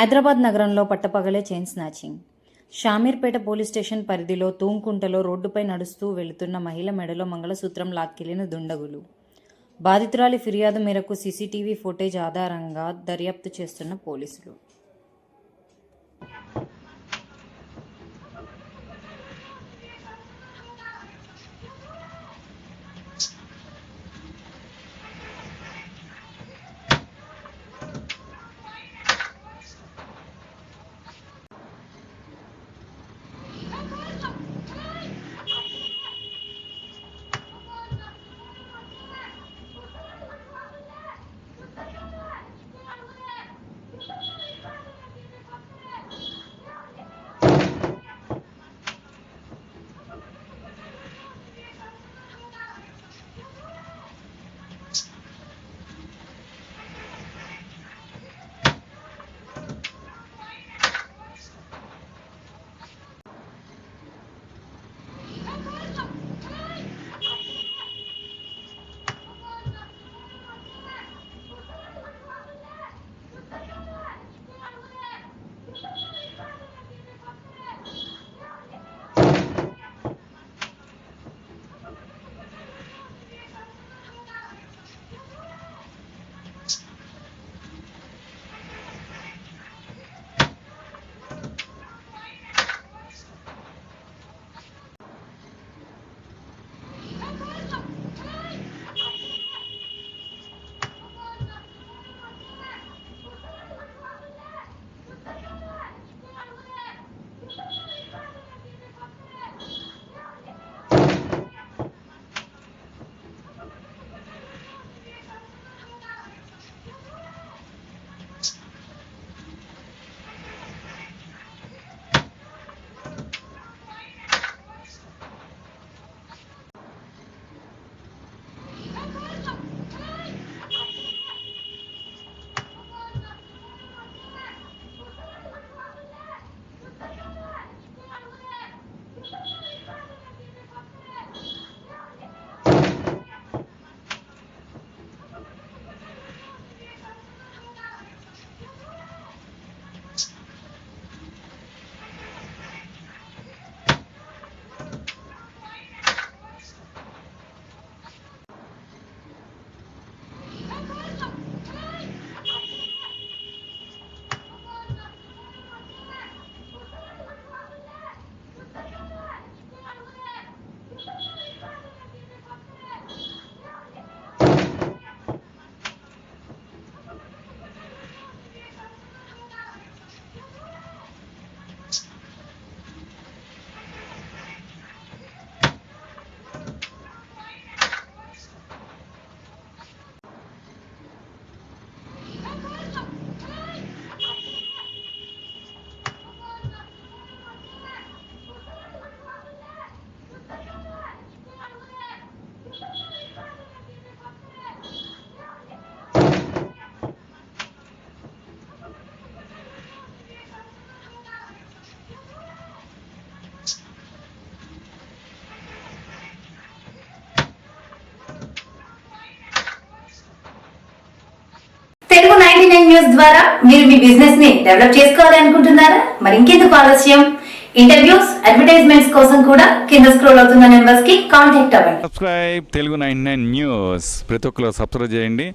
హైదరాబాద్ నగరంలో పట్టపగలే chain snatching. Shamirpet police station పరిధిలో తూంకుంటలో రోడ్డుపై నడుస్తూ వెళుతున్న మహిళ మెడలో మంగళసూత్రం లాక్కెళ్ళిన దుండగులు. బాధితురాలి ఫిర్యాదు మేరకు సీసీటీవీ ఫుటేజ్ ఆధారంగా దర్యాప్తు చేస్తున్న పోలీసులు. ద్వారా మీరు మీ బిజినెస్ని డెవలప్ చేసుకోవాలి అనుకుంటున్నారా? మరి ఇంకెందుకు ఆలస్యం? ఇంటర్వ్యూస్ అడ్వర్టైజ్మెంట్స్ కోసం కూడా కింద స్క్రోల్ అవుతున్న నెంబర్స్కి కాంటాక్ట్ అవ్వండి. Subscribe Telugu nine nine news. ప్రతి ఒక్కరు సబ్స్క్రైబ్ చేయండి.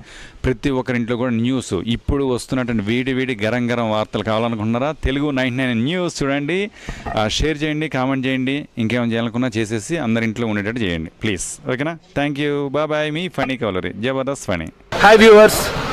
ప్రతి ఒక్కరింట్లో కూడా న్యూస్. ఇప్పుడు వస్తున్నటువంటి వేడి వేడి గరం గరం వార్తలు కావాలనుకుంటున్నారా? తెలుగు నైన్ నైన్ న్యూస్ చూడండి. షేర్ చేయండి కామెంట్ చేయండి. ఇంకేమైనా చేయాలనుకున్నా చేసేసి అందరి ఇంట్లో ఉండేటట్టు చేయండి. ప్లీజ్ ఓకేనా థ్యాంక్ యూ బాయ్ మీ funny కవలరీ Jabardasth funny hi viewers